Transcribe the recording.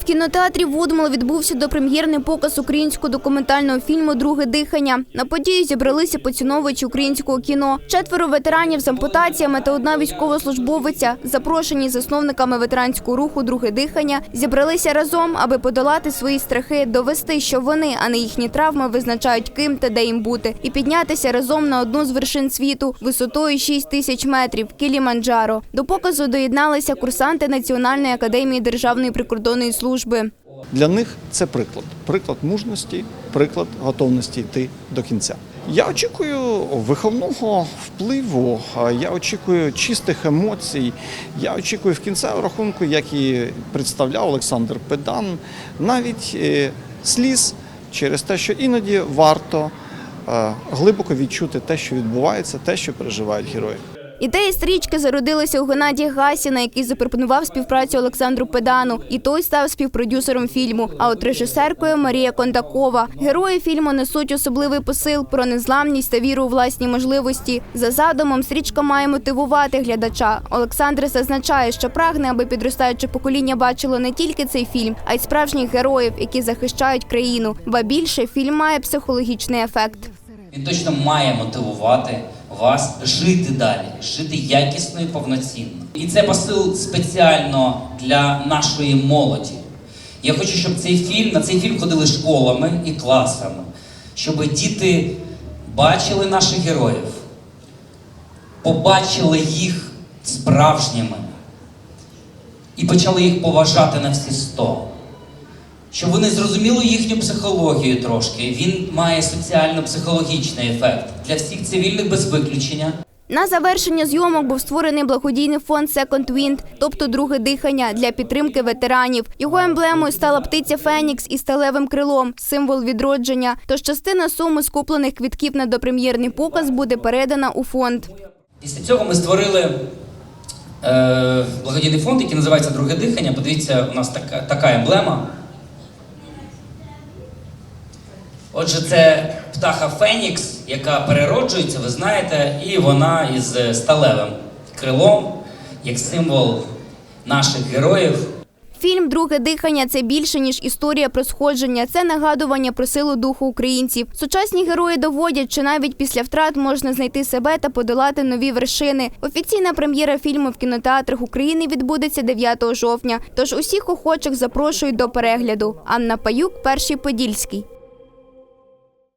В кінотеатрі Водмол відбувся допрем'єрний показ українського документального фільму Друге дихання. На подію зібралися поціновувачі українського кіно. Четверо ветеранів з ампутаціями та одна військовослужбовиця, запрошені засновниками ветеранського руху Друге дихання, зібралися разом, аби подолати свої страхи, довести, що вони, а не їхні травми, визначають ким та де їм бути, і піднятися разом на одну з вершин світу висотою 6 тисяч метрів Кіліманджаро. До показу доєдналися курсанти Національної академії Державної прикордонної служби. Для них це приклад. Приклад мужності, приклад готовності йти до кінця. Я очікую виховного впливу, я очікую чистих емоцій. Я очікую в кінцевому рахунку, як і представляв Олександр Педан, навіть е, сліз через те, що іноді варто е, глибоко відчути те, що відбувається, те, що переживають герої. Ідея стрічки зародилася у Геннадія Гасіна, який запропонував співпрацю Олександру Педану, і той став співпродюсером фільму. А от режисеркою Марія Кондакова. Герої фільму несуть особливий посил про незламність та віру у власні можливості. За задумом стрічка має мотивувати глядача. Олександр зазначає, що прагне, аби підростаюче покоління бачило не тільки цей фільм, а й справжніх героїв, які захищають країну. Ба більше фільм має психологічний ефект. Він точно має мотивувати вас жити далі, жити якісно і повноцінно. І це посил спеціально для нашої молоді. Я хочу, щоб цей фільм на цей фільм ходили школами і класами, щоб діти бачили наших героїв, побачили їх справжніми і почали їх поважати на всі сто щоб вони зрозуміли їхню психологію трошки. Він має соціально-психологічний ефект для всіх цивільних без виключення. На завершення зйомок був створений благодійний фонд Second Wind, тобто друге дихання для підтримки ветеранів. Його емблемою стала птиця Фенікс із сталевим крилом, символ відродження. Тож частина суми скуплених квітків на допрем'єрний показ буде передана у фонд. Після цього ми створили е, благодійний фонд, який називається Друге дихання. Подивіться, у нас така, така емблема. Отже, це птаха Фенікс, яка перероджується, ви знаєте, і вона із сталевим крилом, як символ наших героїв. Фільм Друге дихання це більше ніж історія про сходження. Це нагадування про силу духу українців. Сучасні герої доводять, що навіть після втрат можна знайти себе та подолати нові вершини. Офіційна прем'єра фільму в кінотеатрах України відбудеться 9 жовтня. Тож усіх охочих запрошують до перегляду. Анна Паюк, перший подільський.